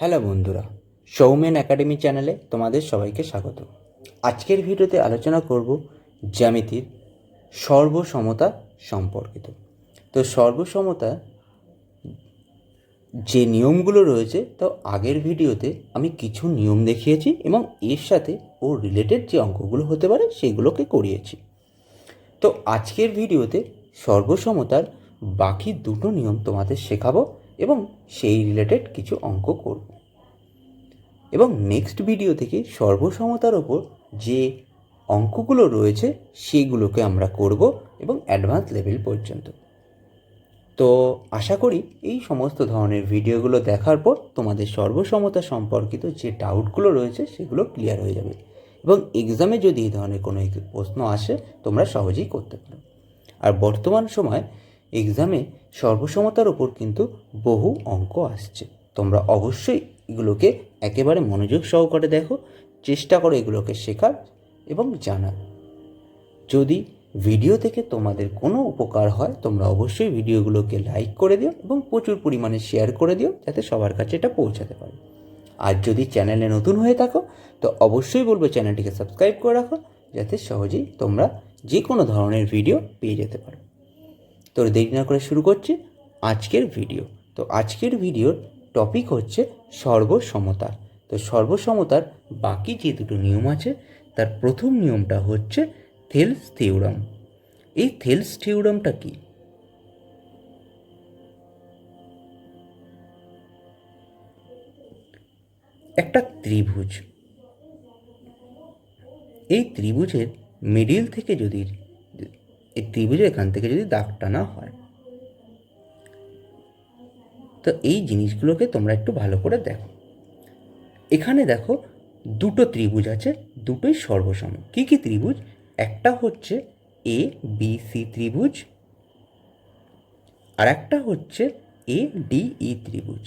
Hello বন্ধুরা Soumen academy চ্যানেলে তোমাদের সবাইকে স্বাগত। আজকের ভিডিওতে আলোচনা করব জ্যামিতির সর্বসমতা সম্পর্কিত। তো সর্বসমতা যে নিয়মগুলো রয়েছে, তো আগের ভিডিওতে আমি কিছু নিয়ম দেখিয়েছি এবং এর সাথে ও রিলেটেড যে অঙ্কগুলো হতে পারে, সেগুলোকে করিয়েছি। তো আজকের ভিডিওতে সর্বসমতার বাকি দুটো নিয়ম তোমাদের শেখাবো। এবং সেই রিলেটেড কিছু অঙ্ক করব। এবং নেক্সট ভিডিও থেকে সর্বসমতার ওপর যে অঙ্কগুলো রয়েছে সেগুলোকে আমরা করব এবং অ্যাডভান্স লেভেল পর্যন্ত। তো আশা করি এই সমস্ত ধরনের ভিডিওগুলো দেখার পর তোমাদের সর্বসমতা সম্পর্কিত যে ডাউটগুলো রয়েছে সেগুলো ক্লিয়ার হয়ে যাবে। এবং এক্সামে যদি এই ধরনের কোনো প্রশ্ন আসে, তোমরা সহজেই করতে পারো। আর বর্তমান সময় এক্সামে সর্বসমতার ওপর কিন্তু বহু অঙ্ক আসছে। তোমরা অবশ্যই এগুলোকে একেবারে মনোযোগ সহকারে দেখো, চেষ্টা করো এগুলোকে শেখার এবং জানার। যদি ভিডিও থেকে তোমাদের কোনো উপকার হয়, তোমরা অবশ্যই ভিডিওগুলোকে লাইক করে দিও এবং প্রচুর পরিমাণে শেয়ার করে দিও, যাতে সবার কাছে এটা পৌঁছাতে পারে। আর যদি চ্যানেলে নতুন হয়ে থাকো, তো অবশ্যই বলব চ্যানেলটিকে সাবস্ক্রাইব করে রাখো, যাতে সহজেই তোমরা যে কোনো ধরনের ভিডিও পেয়ে যেতে পারো। তো দেরি না করে শুরু করছি আজকের ভিডিও তো আজকের ভিডিওর টপিক হচ্ছে সর্বসমতা তো সর্বসমতার বাকি যে দুটো নিয়ম আছে, তার প্রথম নিয়মটা হচ্ছে থেলস থিওরাম। এই থেলস থিওরামটা কি? একটা ত্রিভুজ। এই ত্রিভুজের মিডিল থেকে যদি এই ত্রিভুজের এখান থেকে যদি দাগ টানা হয়। তো এই জিনিসগুলোকে তোমরা একটু ভালো করে দেখো। এখানে দেখো দুটো ত্রিভুজ আছে, দুটোই সর্বসম। কি কি ত্রিভুজ? একটা হচ্ছে এ বি সি ত্রিভুজ। আর একটা হচ্ছে এ ডি ই ত্রিভুজ।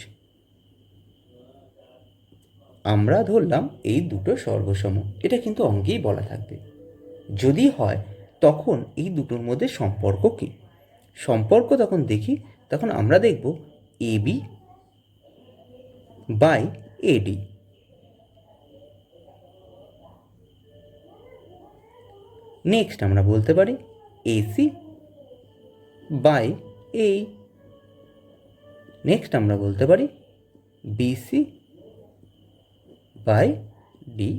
আমরা ধরলাম এই দুটো সর্বসম। এটা কিন্তু অঙ্কেই বলা থাকবে। যদি হয় তখন এই দুটোর মধ্যে সম্পর্ক কী? সম্পর্ক তখন দেখি, তখন আমরা দেখব A B by AD next আমরা বলতে পারি এসি বাই এই নেক্সট আমরা বলতে পারি বিসি বাই ডি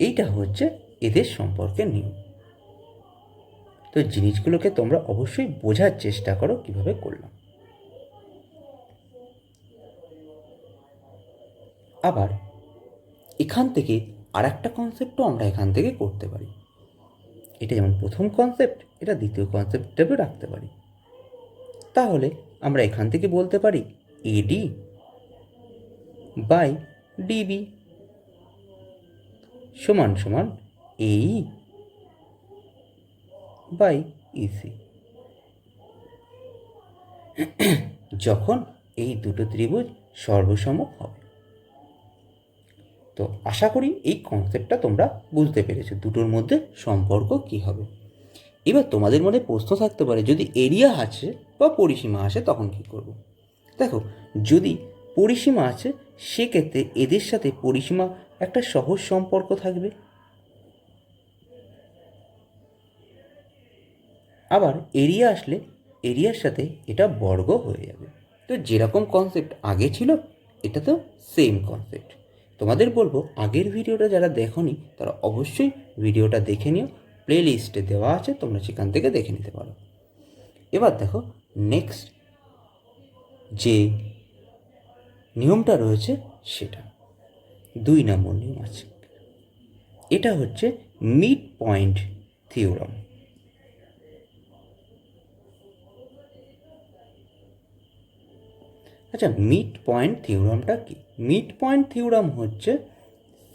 এইটা হচ্ছে এদের সম্পর্কে নিয়ম তো জিনিসগুলোকে তোমরা অবশ্যই বোঝার চেষ্টা করো কীভাবে করলাম। আবার এখান থেকে আর একটা কনসেপ্টও আমরা এখান থেকে করতে পারি। এটা যেমন প্রথম কনসেপ্ট এটা দ্বিতীয় কনসেপ্ট হিসেবে রাখতে পারি। তাহলে আমরা এখান থেকে বলতে পারি এডি বাই ডিবি সমান সমান এই বাই ইসি যখন এই দুটো ত্রিভুজ সর্বসম হবে। তো আশা করি এই কনসেপ্টটা তোমরা বুঝতে পেরেছ, দুটোর মধ্যে সম্পর্ক কি হবে। এবার তোমাদের মনে প্রশ্ন থাকতে পারে, যদি এরিয়া আছে বা পরিসীমা আসে তখন কি করব? দেখো, যদি পরিসীমা আছে, সেক্ষেত্রে এদের সাথে পরিসীমা একটা সহজ সম্পর্ক থাকবে। আবার এরিয়া আসলে এরিয়ার সাথে এটা বর্গ হয়ে যাবে। তো যেরকম কনসেপ্ট আগে ছিল, এটা তো সেম কনসেপ্ট তোমাদের বলব, আগের ভিডিওটা যারা দেখোনি, তারা অবশ্যই ভিডিওটা দেখে নিও। প্লে লিস্টে দেওয়া আছে, তোমরা সেখান থেকে দেখে নিতে পারো। এবার দেখো নেক্সট যে নিয়মটা রয়েছে, সেটা। দুই নম্বর নিয়ম আছে। এটা হচ্ছে মিড পয়েন্ট থিওরাম আচ্ছা মিড পয়েন্ট থিওরামটা কি? মিড পয়েন্ট থিওরাম হচ্ছে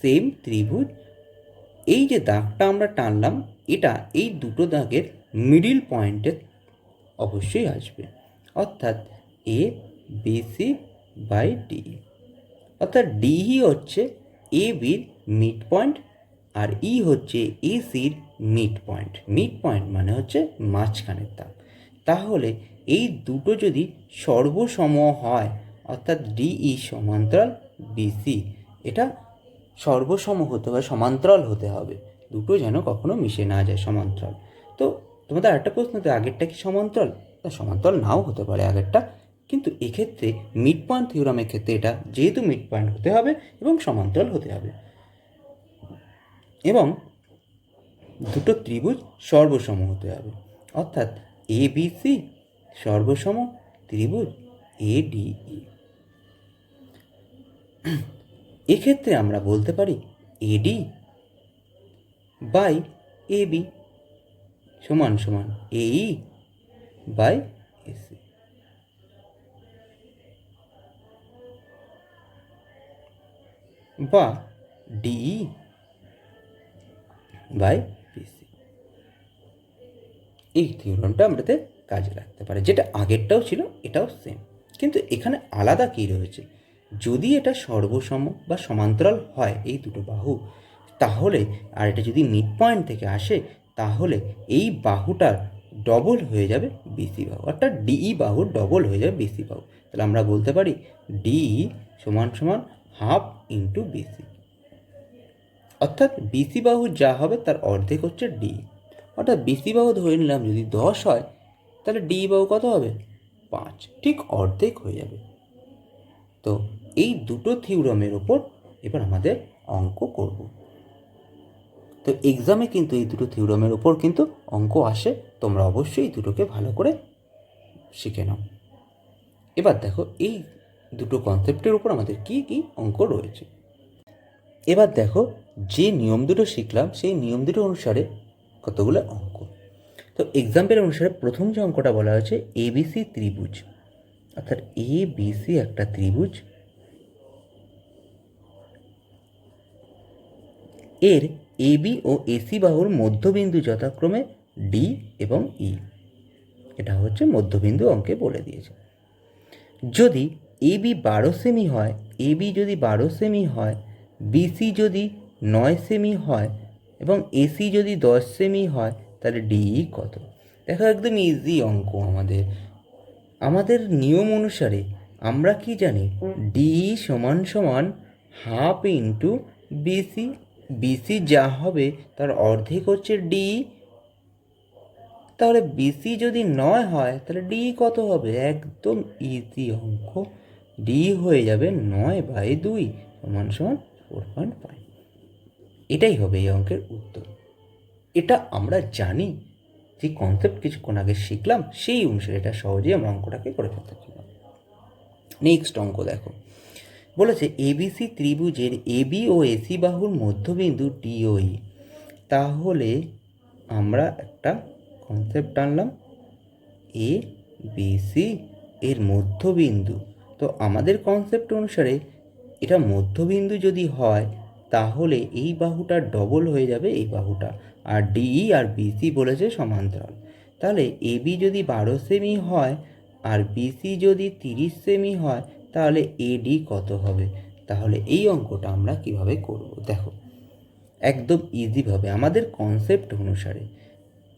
সেম ত্রিভুজ। এই যে দাগটা আমরা টানলাম, এটা এই দুটো দাগের মিডিল পয়েন্টে অবশ্যই আসবে। অর্থাৎ এ বিসি বাই ডি অর্থাৎ ডিই হচ্ছে এ বির মিড পয়েন্ট আর ই হচ্ছে এ সির মিড পয়েন্ট মিড পয়েন্ট মানে হচ্ছে মাঝখানের দাগ। তাহলে এই দুটো যদি সর্বসম হয়, অর্থাৎ ডিই সমান্তরাল বিসি এটা সর্বসম হতে হবে সমান্তরাল হতে হবে। দুটো যেন কখনো মিশে না যায়, সমান্তরাল। তো তোমাদের আরেকটা প্রশ্ন তো আগেরটা কি সমান্তরাল? তা সমান্তরাল নাও হতে পারে আগেরটা, কিন্তু এক্ষেত্রে মিড পয়েন্ট থিওরামের ক্ষেত্রে এটা যেহেতু মিড পয়েন্ট হতে হবে এবং সমান্তরাল হতে হবে। এবং দুটো ত্রিভুজ সর্বসম হতে হবে, অর্থাৎ এ বি সি সর্বসম ত্রিভুজ এ ডি ই এক্ষেত্রে আমরা বলতে পারি এডি বাই এ বি সমান সমান এই বাই এসি বা ডিই বাই পিসি এই থিওরামটা আমাদের কাজে লাগতে পারে। যেটা আগেরটাও ছিল, এটাও সেম কিন্তু এখানে আলাদা কী রয়েছে? যদি এটা সর্বসম বা সমান্তরাল হয় এই দুটো বাহু, তাহলে, আর এটা যদি মিড পয়েন্ট থেকে আসে, তাহলে এই বাহুটার ডবল হয়ে যাবে বিসি বাহু। অর্থাৎ ডিই বাহু ডবল হয়ে যাবে বিসি বাহু। তাহলে আমরা বলতে পারি ডিই সমান সমান হাফ ইন্টু বিসি অর্থাৎ বিসি বাহু যা হবে তার অর্ধেক হচ্ছে ডি অর্থাৎ বিসি বাহু ধরে নিলাম, যদি দশ হয়, তাহলে ডি বাহু কত হবে? পাঁচ। ঠিক অর্ধেক হয়ে যাবে। তো এই দুটো থিওরামের ওপর এবার আমাদের অঙ্ক করব। তো এক্সামে কিন্তু এই দুটো থিওরামের ওপর কিন্তু অঙ্ক আসে। তোমরা অবশ্যই দুটোকে ভালো করে শিখে নাও। এবার দেখো, এই দুটো কনসেপ্টের উপর আমাদের কি কি অঙ্ক রয়েছে? এবার দেখো, যে নিয়ম দুটো শিখলাম, সেই নিয়ম দুটো অনুসারে কতগুলো অঙ্ক? তো এক্সাম্পল অনুসারে প্রথম যে অঙ্কটা বলা হয়েছে এবিসি ত্রিভুজ। অর্থাৎ এ বিসি একটা ত্রিভুজ। এর এবি ও এসি বাহুর মধ্যবিন্দু যথাক্রমে ডি এবং ই এটা হচ্ছে মধ্যবিন্দু অঙ্কে বলে দিয়েছে। যদি এবি বারো সেমি হয় এবি যদি বারো সেমি হয় বিসি যদি নয় সেমি হয় এবং এসি যদি দশ সেমি হয়, তাহলে ডিই কত? দেখো একদম ইজি অঙ্ক আমাদের। আমাদের নিয়ম অনুসারে আমরা কি জানি? ডিই সমান সমান হাফ ইন্টু বিসি বিসি যা হবে, তার অর্ধেক হচ্ছে ডি তাহলে বিসি যদি নয় হয়, তাহলে ডি কত হবে? একদম ইজি অঙ্ক। ডি হয়ে যাবে নয় বাই দুই, সমান সমান ফোর পয়েন্ট ফাইভ এটাই হবে এই অঙ্কের উত্তর। এটা আমরা জানি যে কনসেপ্ট কিছুক্ষণ আগে শিখলাম, সেই অনুসারে এটা সহজেই আমরা অঙ্কটাকে করে ফেলতে পারলাম নেক্সট অঙ্ক দেখো। বলেছে এবিসি ত্রিভুজের এবি ও এসি বাহুর মধ্যবিন্দু ডিওই তাহলে আমরা একটা কনসেপ্ট আনলাম এ বিসি এর মধ্যবিন্দু। তো আমাদের কনসেপ্ট অনুসারে এটা মধ্যবিন্দু যদি হয় তাহলে এই বাহুটা ডবল হয়ে যাবে এই বাহুটা। আর ডিই আর বিসি বলেছে সমান্তরাল। তাহলে এবি যদি বারো সেমি হয়, আর বিসি যদি তিরিশ সেমি হয়, তাহলে এডি কত হবে? তাহলে এই অঙ্কটা আমরা কীভাবে করব? দেখো, একদম ইজিভাবে আমাদের কনসেপ্ট অনুসারে।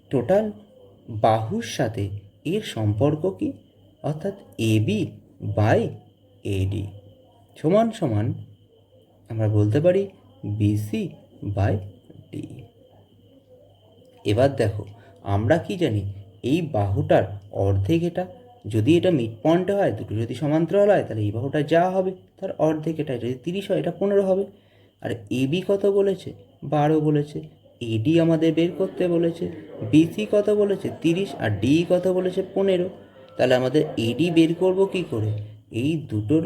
টোটাল বাহুর সাথে এর সম্পর্ক কি? অর্থাৎ এবি বাই এডি সমান সমান আমরা বলতে পারি বিসি বাই ডি এবার দেখো, আমরা কি জানি, এই বাহুটার অর্ধেক এটা, যদি এটা মিড পয়েন্টে হয়, দুটো যদি সমান্তরাল হয়, তাহলে এই বাহুটা যা হবে, তার অর্ধেক এটা যদি তিরিশ হয়, এটা পনেরো হবে। আর এবি কত বলেছে? বারো বলেছে। এডি আমাদের বের করতে বলেছে। বিসি কত বলেছে? তিরিশ। আর ডি কত বলেছে? পনেরো। তাহলে আমাদের এডি বের করব কি করে? এই দুটোর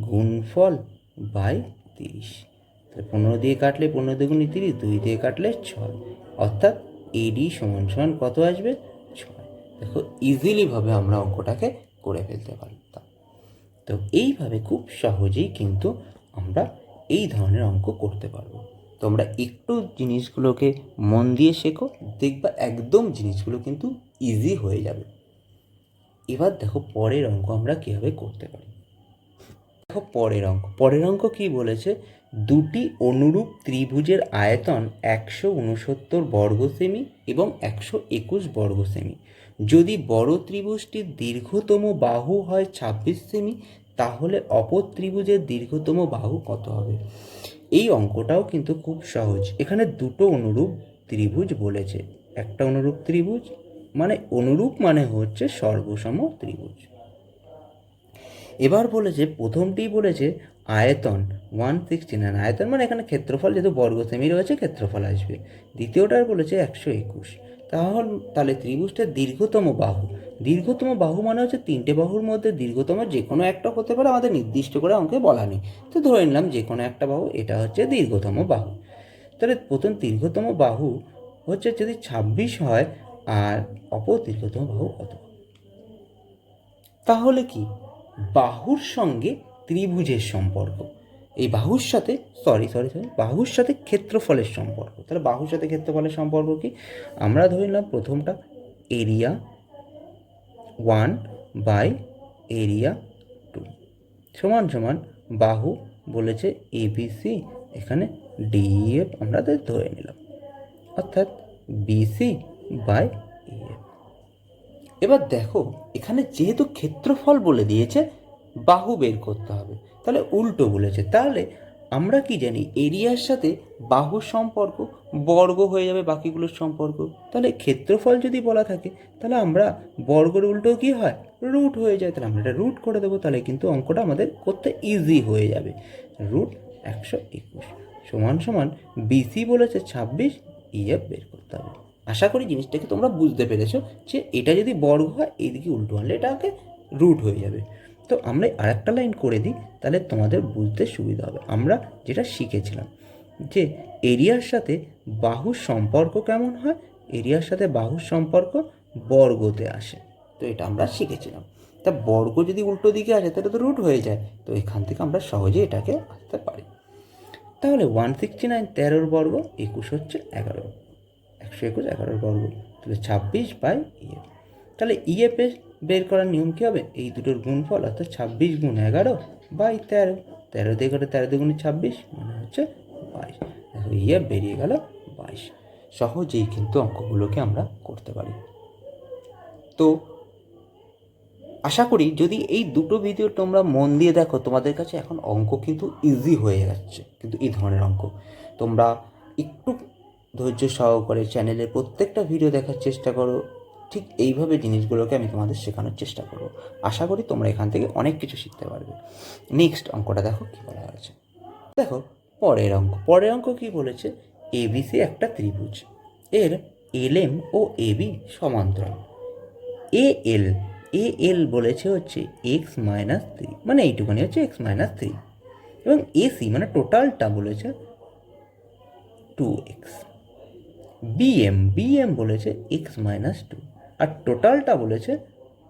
গুণফল বাই তিরিশ। তাহলে পনেরো দিয়ে কাটলে পনেরো দুগুণি তিরিশ, দুই দিয়ে কাটলে ছয়। অর্থাৎ এডি সমান সমান কত আসবে? ছয়। দেখো ইজিলিভাবে আমরা অঙ্কটাকে করে ফেলতে পারতাম। তো এইভাবে খুব সহজেই কিন্তু আমরা এই ধরনের অঙ্ক করতে পারব। তোমরা একটু জিনিসগুলোকে মন দিয়ে শেখো, দেখবা একদম জিনিসগুলো কিন্তু ইজি হয়ে যাবে। এবার দেখো পরের অঙ্ক আমরা কীভাবে করতে পারি। পরের অঙ্ক। পরের অঙ্ক কি বলেছে? দুটি অনুরূপ ত্রিভুজের আয়তন একশো উনসত্তর বর্গ সেমি এবং একশো একুশ বর্গ সেমি। যদি বড় ত্রিভুজটির দীর্ঘতম বাহু হয় ছাব্বিশ সেমি, তাহলে অপর ত্রিভুজের দীর্ঘতম বাহু কত হবে? এই অঙ্কটাও কিন্তু খুব সহজ। এখানে দুটো অনুরূপ ত্রিভুজ বলেছে। একটা অনুরূপ ত্রিভুজ মানে অনুরূপ মানে হচ্ছে সর্বসম ত্রিভুজ। এবার বলেছে প্রথমটি বলেছে আয়তন ওয়ান সিক্সটি নাইন আয়তন মানে এখানে ক্ষেত্রফল যেহেতু বর্গ সেমি রয়েছে, ক্ষেত্রফল আসবে। দ্বিতীয়টার বলেছে একশো একুশ। তাহলে তাহলে ত্রিভুজটার দীর্ঘতম বাহু। দীর্ঘতম বাহু মানে হচ্ছে তিনটে বাহুর মধ্যে দীর্ঘতম যে কোনো একটা হতে পারে, আমাদের নির্দিষ্ট করে অঙ্কে বলা নেই। তো ধরে নিলাম যে কোনো একটা বাহু, এটা হচ্ছে দীর্ঘতম বাহু। তাহলে প্রথম দীর্ঘতম বাহু হচ্ছে যদি ছাব্বিশ হয়, আর অপর দীর্ঘতম বাহু কত তাহলে কি? বাহুর সঙ্গে ত্রিভুজের সম্পর্ক। এই বাহুর সাথে সরি সরি সরি বাহুর সাথে ক্ষেত্রফলের সম্পর্ক। তাহলে বাহুর সাথে ক্ষেত্রফলের সম্পর্ক কি? আমরা ধরে নিলাম প্রথমটা area one by area two সমান সমান বাহু বলেছে এবিসি এখানে ডিএফ আমরা ধরে নিলাম। অর্থাৎ বিসি বাই ইএফ এবার দেখো, এখানে যেহেতু ক্ষেত্রফল বলে দিয়েছে, বাহু বের করতে হবে। তাহলে উল্টো বলেছে। তাহলে আমরা কি জানি, এরিয়ার সাথে বাহু সম্পর্ক বর্গ হয়ে যাবে বাকিগুলোর সম্পর্ক। তাহলে ক্ষেত্রফল যদি বলা থাকে, তাহলে আমরা বর্গের উল্টো কি হয়? রুট হয়ে যায়। তাহলে আমরা এটা রুট করে দেবো। তাহলে কিন্তু অঙ্কটা আমাদের করতে ইজি হয়ে যাবে। রুট একশো একুশ। সমান সমান বিসি বলেছে ছাব্বিশ ইএফ বের করতে হবে। আশা করি জিনিসটাকে তোমরা বুঝতে পেরেছ যে এটা যদি বর্গ হয়, এইদিকে উল্টো আনলে এটাকে রুট হয়ে যাবে। তো আমরা আরেকটা লাইন করে দিই, তাহলে তোমাদের বুঝতে সুবিধা হবে। আমরা যেটা শিখেছিলাম যে এরিয়ার সাথে বাহুর সম্পর্ক কেমন হয়? এরিয়ার সাথে বাহুর সম্পর্ক বর্গতে আসে। তো এটা আমরা শিখেছিলাম। তা বর্গ যদি উল্টো দিকে আসে, তাহলে তো রুট হয়ে যায়। তো এখান থেকে আমরা সহজে এটাকে আসতে পারি। তাহলে ওয়ান সিক্সটি নাইন তেরোর বর্গ, একুশ হচ্ছে এগারো। একশো একুশ এগারোর বর্গ তাহলে ছাব্বিশ বাই ইএফ তাহলে ইএফে বের করার নিয়ম কী হবে? এই দুটোর গুণফল অর্থাৎ ছাব্বিশ গুণ এগারো বাই তেরো। তেরো দিয়ে করে তেরো দুগুণে ছাব্বিশ মানে হচ্ছে বাইশ। ইএফ বেরিয়ে গেল বাইশ। সহজেই কিন্তু অঙ্কগুলোকে আমরা করতে পারি। তো আশা করি যদি এই দুটো ভিডিও তোমরা মন দিয়ে দেখো, তোমাদের কাছে এখন অঙ্ক কিন্তু ইজি হয়ে যাচ্ছে। কিন্তু এই ধরনের অঙ্ক তোমরা একটু ধৈর্য সহকারে চ্যানেলের প্রত্যেকটা ভিডিও দেখার চেষ্টা করো। ঠিক এইভাবে জিনিসগুলোকে আমি তোমাদের শেখানোর চেষ্টা করব। আশা করি তোমরা এখান থেকে অনেক কিছু শিখতে পারবে। নেক্সট অঙ্কটা দেখো কী বলা হয়েছে। দেখো, পরের অঙ্ক। পরের অঙ্ক কি বলেছে? এবিসি একটা ত্রিভুজ। এর এলএম ও এবি সমান্তরাল। এ এল এ এল বলেছে হচ্ছে এক্স মাইনাস থ্রি মানে এইটুকুনি হচ্ছে এক্স মাইনাস থ্রি এবং এসি মানে টোটালটা বলেছে টু এক্স বিএম বিএম বলেছে এক্স মাইনাস টু আর টোটালটা বলেছে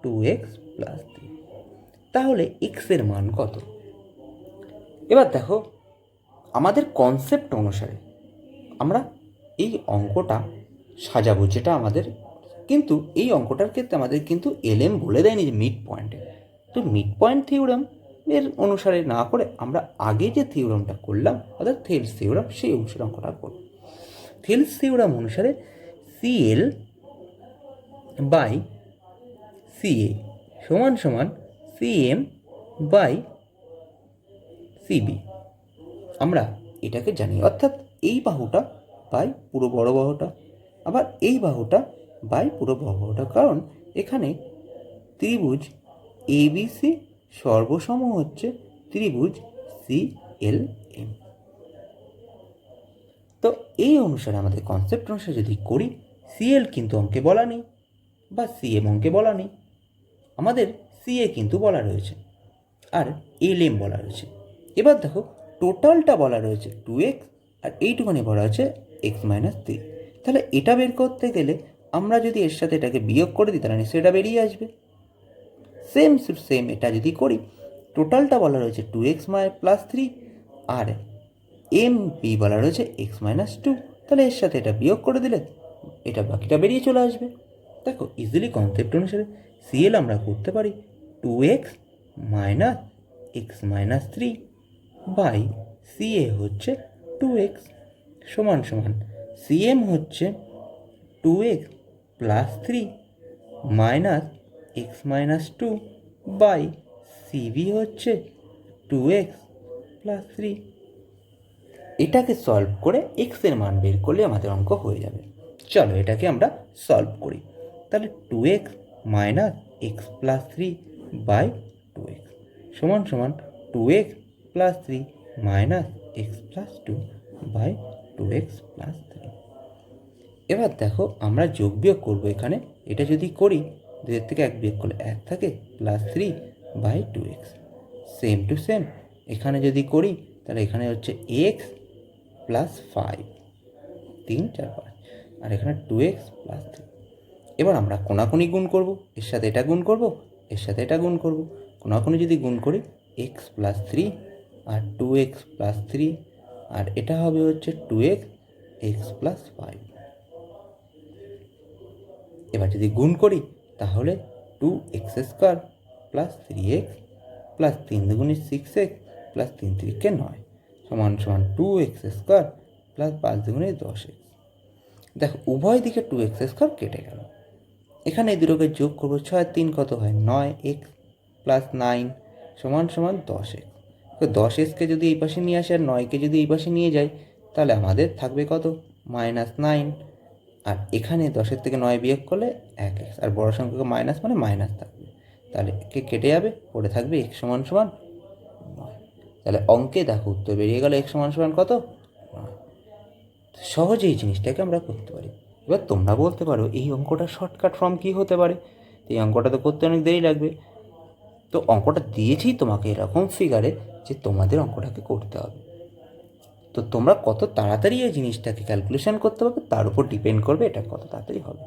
টু এক্স প্লাস থ্রি তাহলে এক্সের মান কত? এবার দেখো, আমাদের কনসেপ্ট অনুসারে আমরা এই অঙ্কটা সাজাবো যেটা আমাদের, কিন্তু এই অঙ্কটার ক্ষেত্রে আমাদের কিন্তু এলএম বলে দেয়নি যে মিড পয়েন্টে তো মিড পয়েন্ট থিওরাম এর অনুসারে না করে আমরা আগে যে থিওরামটা করলাম, অর্থাৎ থেলস থিওরাম সেই অনুসারে অঙ্কটা করব। থেলস থিওরাম অনুসারে সিএল বাই সিএ সমান সমান সিএম বাই সিবি। আমরা এটাকে জানি, অর্থাৎ এই বাহুটা বাই পুরো বড় বাহুটা, আবার এই বাহুটা বাই পুরো বড় বাহুটা, কারণ এখানে ত্রিভুজ এবিসি সর্বসম হচ্ছে ত্রিভুজ সি এল এম। তো এই অনুসারে আমাদের কনসেপ্ট অনুসারে যদি করি সিএল কিন্তু অঙ্কে বলা নেই বা সিএম অঙ্কে বলা নেই। আমাদের সিএ কিন্তু বলা রয়েছে আর এল এম বলা রয়েছে। এবার দেখো টোটালটা বলা রয়েছে টু এক্স আর এইটুখানি বলা হচ্ছে এক্স মাইনাস থ্রি তাহলে এটা বের করতে গেলে আমরা যদি এর সাথে এটাকে বিয়োগ করে দিই, তাহলে নিশ্চয়ই এটা বেরিয়ে আসবে। সেম সেম এটা যদি করি টোটালটা বলা রয়েছে two x my plus three R M B বলা রয়েছে এক্স মাইনাস টু তাহলে এর সাথে এটা বিয়োগ করে দিলে এটা বাকিটা বেরিয়ে চলে আসবে। দেখো ইজিলি কনসেপ্ট অনুসারে সিএল আমরা করতে পারি two x minus x minus three by CA হচ্ছে টু এক্স সমান সমান সিএম হচ্ছে two x plus three minus x minus two by CB হচ্ছে টু এক্স প্লাস থ্রি এটাকে সলভ করে এক্সের মান বের করলে আমাদের অঙ্ক হয়ে যাবে। চলো এটাকে আমরা সলভ করি। তাহলে two x minus x plus three by two x সমান সমান two x plus three minus x plus two by two x plus three এবার দেখো আমরা যোগ বিয়োগ করব এখানে। এটা যদি করি দুয়ের থেকে এক বিয়োগ করলে এক থাকে plus three by two x same to same এখানে যদি করি, তাহলে এখানে হচ্ছে এক্স প্লাস ফাইভ তিন, চার, পাঁচ, আর এখানে টু এক্স প্লাস থ্রি এবার আমরা কোনাকুনি গুণ করব, এর সাথে এটা গুণ করব, এর সাথে এটা গুণ করব। কোনাকুনি যদি গুণ করি এক্স প্লাস থ্রি আর টু এক্স প্লাস থ্রি আর এটা হবে হচ্ছে two x x plus five এবার যদি গুণ করি, তাহলে two x square plus three x plus তিন দুগুণে সিক্স এক্স প্লাস তিন তিরিকে নয়। সমান সমান টু এক্স স্কোয়ার প্লাস পাঁচ দুগুণে দশ এক্স দেখো, উভয় দিকে টু এক্স স্কোয়ার কেটে গেল। এখানে এই দুটোকে যোগ করব ছয়, তিন কত হয়? নয় এক্স প্লাস নাইন সমান সমান দশ এক্স তো দশ এক্সকে যদি এই পাশে নিয়ে আসে আর নয়কে যদি এই পাশে নিয়ে যাই, তাহলে আমাদের থাকবে কত? মাইনাস নাইন আর এখানে দশের থেকে নয় বিয়োগ করলে এক এক্স আর বড় সংখ্যাকে মাইনাস মানে মাইনাস থাকবে। তাহলে কে কেটে যাবে, পড়ে থাকবে এক সমান সমান তাহলে অঙ্কে দেখো উত্তর বেরিয়ে গেল এক সমান সমান কত? সহজে এই জিনিসটাকে আমরা করতে পারি। এবার তোমরা বলতে পারো, এই অঙ্কটা শর্টকাট ফর্ম কী হতে পারে? তো এই অঙ্কটা তো করতে অনেক দেরি লাগবে। তো অঙ্কটা দিয়েছি তোমাকে এরকম ফিগারে যে তোমাদের অঙ্কটাকে করতে হবে। তো তোমরা কত তাড়াতাড়ি এই জিনিসটাকে ক্যালকুলেশন করতে পারবে, তার উপর ডিপেন্ড করবে এটা কত তাড়াতাড়ি হবে।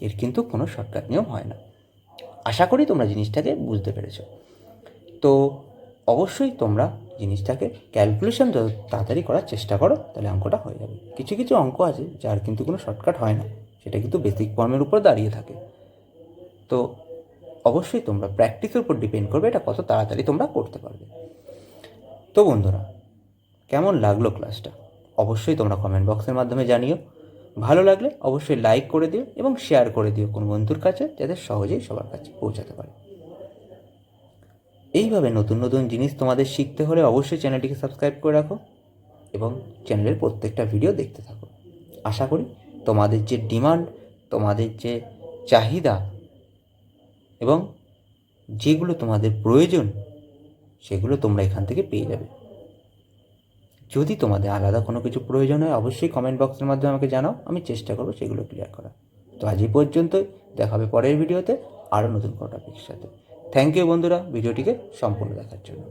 এর কিন্তু কোনো শর্টকাট নিয়ম হয় না। আশা করি তোমরা জিনিসটাকে বুঝতে পেরেছ। তো অবশ্যই তোমরা জিনিসটাকে ক্যালকুলেশন যত তাড়াতাড়ি করার চেষ্টা করো, তাহলে অঙ্কটা হয়ে যাবে। কিছু কিছু অঙ্ক আছে যার কিন্তু কোনো শর্টকাট হয় না। সেটা কিন্তু বেসিক ফর্মের উপর দাঁড়িয়ে থাকে। তো অবশ্যই তোমরা প্র্যাকটিসের উপর ডিপেন্ড করবে এটা কত তাড়াতাড়ি তোমরা করতে পারবে। তো বন্ধুরা, কেমন লাগল ক্লাসটা অবশ্যই তোমরা কমেন্ট বক্সের মাধ্যমে জানিও। ভালো লাগলে অবশ্যই লাইক করে দিও এবং শেয়ার করে দিও কোন বন্ধুর কাছে, যাতে সহজেই সবার কাছে পৌঁছাতে পারে। এইভাবে নতুন নতুন জিনিস তোমাদের শিখতে হলে অবশ্যই চ্যানেলটিকে সাবস্ক্রাইব করে রাখো এবং চ্যানেলের প্রত্যেকটা ভিডিও দেখতে থাকো। আশা করি তোমাদের যে ডিমান্ড, তোমাদের যে চাহিদা এবং যেগুলো তোমাদের প্রয়োজন, সেগুলো তোমরা এখান থেকে পেয়ে যাবে। যদি তোমাদের আলাদা কোনো কিছু প্রয়োজন হয়, অবশ্যই কমেন্ট বক্সের মাধ্যমে আমাকে জানাও, আমি চেষ্টা করব সেগুলো ক্লিয়ার করা তো আজ এই পর্যন্তই, দেখা হবে পরের ভিডিওতে আরও নতুন কোনো টপিকের সাথে। থ্যাংক ইউ বন্ধুরা। ভিডিওটিকে সম্পূর্ণ দেখার জন্য।